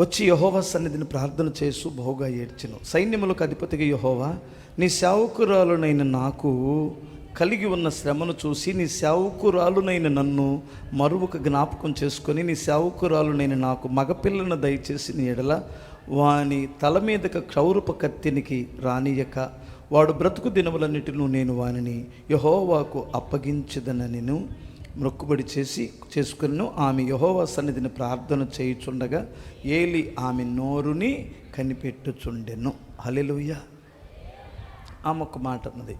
వచ్చి యహోవా సన్నిధిని ప్రార్థన చేస్తూ బహుగా ఏడ్చను. సైన్యములకు అధిపతిగా యహోవా నీ సేవకురాలునైన నాకు కలిగి ఉన్న శ్రమను చూసి నీ సేవకురాలునైన నన్ను మరువక జ్ఞాపకం చేసుకొని నీ సేవకురాలునైన నాకు మగపిల్లను దయచేసి నీ ఎడల వాని తల మీదక క్షౌరప కత్తినికి రానియక వాడు బ్రతుకు దినములన్నిటిలో నేను వానిని యహోవాకు అప్పగించదననిను. మొక్కుబడి చేసి చేసుకుని ఆమె యహోవ సన్నిధిని ప్రార్థన చేయుచుండగా ఏలి ఆమె నోరుని కనిపెట్టుచుండెను. హలెలుయ్య ఆమె ఒక మాట అన్నది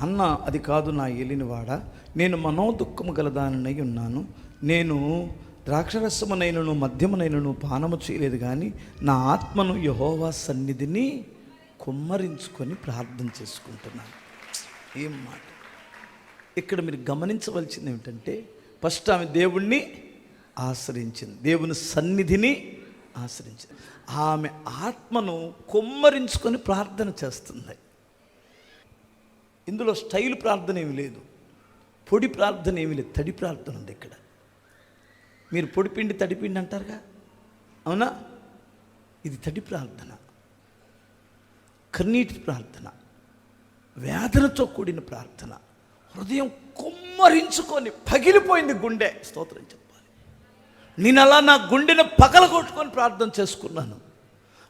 అన్న అది కాదు నా ఏలినవాడ. నేను మనోదుఖము గలదానై ఉన్నాను. నేను ద్రాక్షరసమునైనను మద్యమునైనను పానము చేయలేదు కానీ నా ఆత్మను యహోవా సన్నిధిని కుమ్మరించుకొని ప్రార్థన చేసుకుంటున్నాను. ఏం మాట? ఇక్కడ మీరు గమనించవలసింది ఏమిటంటే ఫస్ట్ ఆమె దేవుణ్ణి ఆశ్రయించింది దేవుని సన్నిధిని ఆశ్రయించింది. ఆమె ఆత్మను కుమ్మరించుకొని ప్రార్థన చేస్తుంది. ఇందులో స్టైల్ ప్రార్థన ఏమి లేదు. పొడి ప్రార్థన ఏమి లేదు. తడి ప్రార్థన ఉంది ఇక్కడ. మీరు పొడిపిండి తడిపిండి అంటారుగా? అవునా? ఇది తడి ప్రార్థన. కన్నీటి ప్రార్థన. వేదనతో కూడిన ప్రార్థన. హృదయం కుమ్మరించుకొని పగిలిపోయింది గుండె. స్తోత్రం చెప్పాలి. నేను అలా నా గుండెను పగలగొట్టుకొని ప్రార్థన చేసుకున్నాను.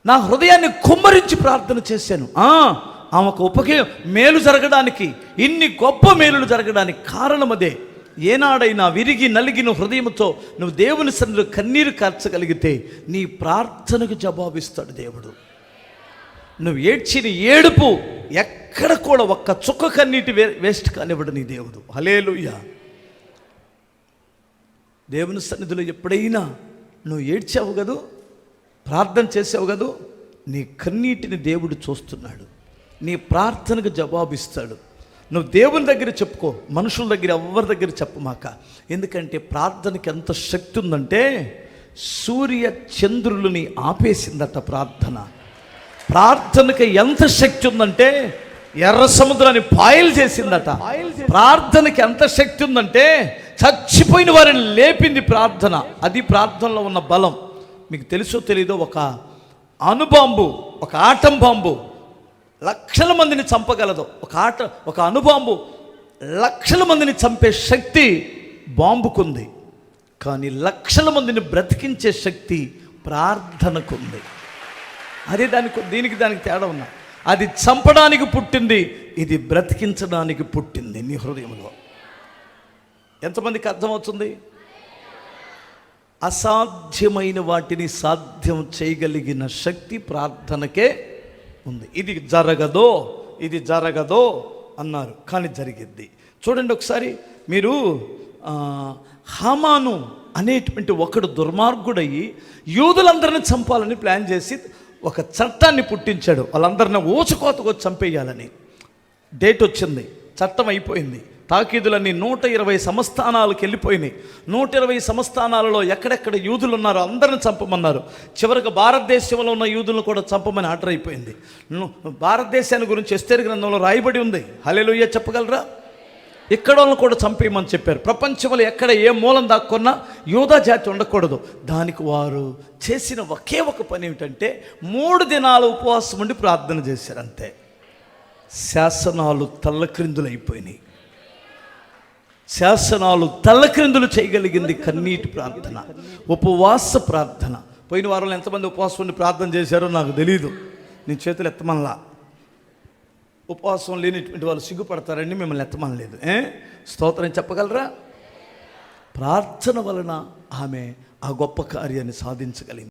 నా హృదయాన్ని కుమ్మరించి ప్రార్థన చేశాను. ఆ, ఆమెకు ఉపకే మేలు జరగడానికి ఇన్ని గొప్ప మేలులు జరగడానికి కారణం అదే ఏనాడైనా విరిగి నలిగిన హృదయంతో నువ్వు దేవుని సన్నిధిలో కన్నీరు కార్చగలిగితే నీ ప్రార్థనకు జవాబిస్తాడు దేవుడు. నువ్వు ఏడ్చిన ఏడుపు ఎక్కడ కూడా ఒక్క చుక్క కన్నీటి వే వేస్ట్ కానివ్వడు నీ దేవుడు. హలేలుయ్య దేవుని సన్నిధిలో ఎప్పుడైనా నువ్వు ఏడ్చావు కదూ? ప్రార్థన చేసావు కదూ? నీ కన్నీటిని దేవుడు చూస్తున్నాడు. నీ ప్రార్థనకు జవాబిస్తాడు. నువ్వు దేవుని దగ్గర చెప్పుకో మనుషుల దగ్గర ఎవరి దగ్గర చెప్పమాక. ఎందుకంటే ప్రార్థనకి ఎంత శక్తి ఉందంటే సూర్య చంద్రులని ఆపేసిందట ప్రార్థన. ప్రార్థనకి ఎంత శక్తి ఉందంటే ఎర్ర సముద్రాన్ని పాయలు చేసిందట. ప్రార్థనకి ఎంత శక్తి ఉందంటే చచ్చిపోయిన వారిని లేపింది ప్రార్థన. అది ప్రార్థనలో ఉన్న బలం. మీకు తెలుసో తెలీదో ఒక అణుబాంబు ఒక ఆటం బాంబు లక్షల మందిని చంపగలదు. ఒక ఆట ఒక అణుబాంబు లక్షల మందిని చంపే శక్తి బాంబుకుంది. కానీ లక్షల మందిని బ్రతికించే శక్తి ప్రార్థనకుంది. అదే దానికి దీనికి దానికి తేడా ఉన్నా. అది చంపడానికి పుట్టింది ఇది బ్రతికించడానికి పుట్టింది నీ హృదయంలో. ఎంతమందికి అర్థమవుతుంది? అసాధ్యమైన వాటిని సాధ్యం చేయగలిగిన శక్తి ప్రార్థనకే ఉంది. ఇది జరగదో ఇది జరగదో అన్నారు కానీ జరిగింది. చూడండి ఒకసారి మీరు హమాను హామాను అనేటువంటి ఒకడు దుర్మార్గుడయ్యి యూదులందరిని చంపాలని ప్లాన్ చేసి ఒక చట్టాన్ని పుట్టించాడు. వాళ్ళందరిని ఊచకోతకు చంపేయాలని. డేట్ వచ్చింది. చట్టం అయిపోయింది. తాకీదులన్నీ నూట ఇరవై సంస్థానాలకు వెళ్ళిపోయినాయి. నూట ఇరవై సంస్థానాలలో ఎక్కడెక్కడ యూదులు ఉన్నారో అందరిని చంపమన్నారు. చివరికి భారతదేశంలో ఉన్న యూదులను కూడా చంపమని ఆర్డర్ అయిపోయింది. భారతదేశాన్ని గురించి ఎస్తేరు గ్రంథంలో రాయబడి ఉంది. హలేలుయ్య చెప్పగలరా? ఇక్కడ వాళ్ళని కూడా చంపేయమని చెప్పారు. ప్రపంచంలో ఎక్కడ ఏ మూలం దాక్కున్నా యూదా జాతి ఉండకూడదు. దానికి వారు చేసిన ఒకే ఒక పని ఏమిటంటే మూడు దినాలు ఉపవాసం ఉండి ప్రార్థన చేశారు అంతే. శాసనాలు తల్లక్రిందులైపోయినాయి శాసనాలు తల్లక్రిందులు చేయగలిగింది కన్నీటి ప్రార్థన ఉపవాస ప్రార్థన. పోయిన వారంలో ఎంతమంది ఉపవాసం ఉండి ప్రార్థన చేశారో నాకు తెలియదు నేను చేతులు ఎత్తమల్లా ఉపవాసం లేనిటువంటి వాళ్ళు సిగ్గుపడతారండి మిమ్మల్ని ఎత్తమనలేదు. ఏ? స్తోత్రం చెప్పగలరా? ప్రార్థన వలన ఆమె ఆ గొప్ప కార్యాన్ని సాధించగలిగింది.